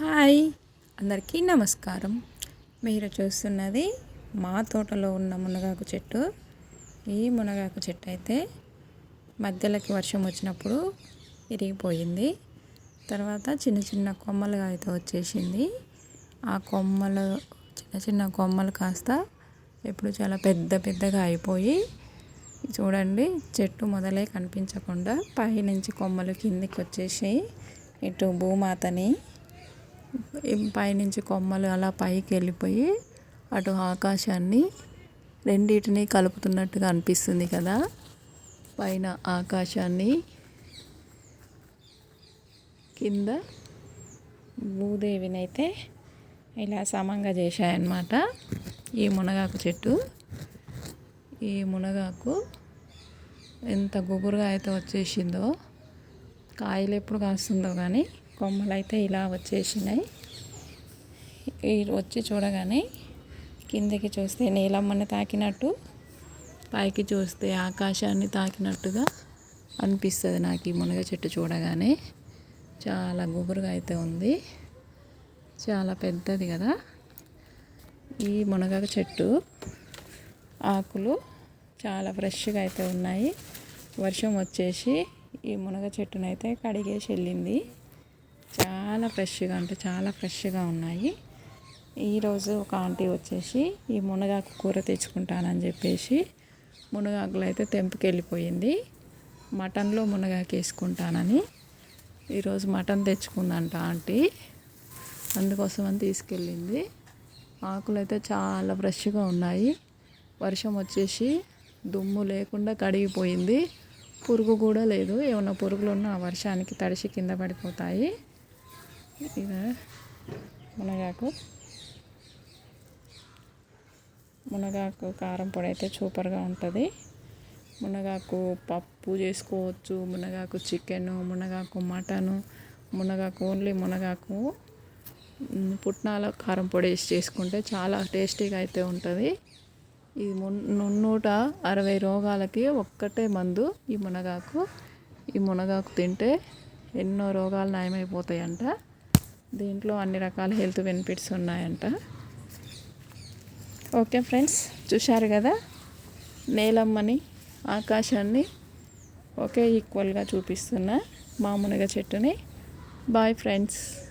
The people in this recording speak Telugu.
హాయ్. అందరికీ నమస్కారం. మీరు చూస్తున్నది మా తోటలో ఉన్న మునగాకు చెట్టు. ఈ మునగాకు చెట్టు అయితే మధ్యలోకి వర్షం వచ్చినప్పుడు ఇరిగిపోయింది. తర్వాత చిన్న చిన్న కొమ్మలుగా అయితే వచ్చేసింది. ఆ కొమ్మలు చిన్న చిన్న కొమ్మలు కాస్త ఇప్పుడు చాలా పెద్ద పెద్దగా అయిపోయి చూడండి చెట్టు మొదలై కనిపించకుండా పైనుంచి కొమ్మలు కిందికి వచ్చేసి ఇటు భూమాతని పైనుంచి కొమ్మలు అలా పైకి వెళ్ళిపోయి అటు ఆకాశాన్ని రెండింటిని కలుపుతున్నట్టుగా అనిపిస్తుంది కదా. పైన ఆకాశాన్ని కింద భూదేవిని అయితే ఇలా సమంగా చేశాయన్నమాట. ఈ మునగాకు చెట్టు. ఈ మునగాకు ఎంత గుబురుగా అయితే వచ్చేసిందో. కాయలు ఎప్పుడు కాస్తుందో కానీ కొమ్మలు అయితే ఇలా వచ్చేసినాయి. వచ్చి చూడగానే కిందకి చూస్తే నీలమ్మని తాకినట్టు పైకి చూస్తే ఆకాశాన్ని తాకినట్టుగా అనిపిస్తుంది నాకు ఈ మునగ చెట్టు చూడగానే. చాలా గుబురుగా అయితే ఉంది. చాలా పెద్దది కదా. ఈ మునగ చెట్టు ఆకులు చాలా ఫ్రెష్గా అయితే ఉన్నాయి. వర్షం వచ్చేసి ఈ మునగ చెట్టునైతే కడిగేసి వెళ్ళింది. చాలా ఫ్రెష్గా అంటే చాలా ఫ్రెష్గా ఉన్నాయి. ఈరోజు ఒక ఆంటీ వచ్చేసి ఈ మునగాకు కూర తెచ్చుకుంటానని చెప్పేసి మునగాకులు అయితే తెంపుకెళ్ళిపోయింది మటన్లో మునగాకు వేసుకుంటానని ఈరోజు మటన్ తెచ్చుకుందంట ఆంటీ. అందుకోసం అని తీసుకెళ్ళింది. ఆకులు అయితే చాలా ఫ్రెష్గా ఉన్నాయి. వర్షం వచ్చేసి దుమ్ము లేకుండా కడిగిపోయింది. పురుగు కూడా లేదు. ఏమైనా పురుగులు ఉన్నా వర్షానికి తడిసి కింద పడిపోతాయి. ఇక మునగాకు. మునగాకు కారం పొడి అయితే సూపర్గా ఉంటుంది. మునగాకు పప్పు చేసుకోవచ్చు మునగాకు చికెను మునగాకు మటను మునగాకు ఓన్లీ మునగాకు. పుట్నాల కారం పొడి వేసి చేసుకుంటే చాలా టేస్టీగా అయితే ఉంటుంది. ఇది నూట అరవై రోగాలకి ఒక్కటే మందు ఈ మునగాకు. ఈ మునగాకు తింటే ఎన్నో రోగాలు నయమైపోతాయంట. దీంట్లో అన్ని రకాల హెల్త్ బెనిఫిట్స్ ఉన్నాయంట. ఓకే ఫ్రెండ్స్ చూశారు కదా? నేలమ్మని ఆకాశాన్ని ఒకే ఈక్వల్గా చూపిస్తున్న మామూలుగా చెట్టుని. Bye friends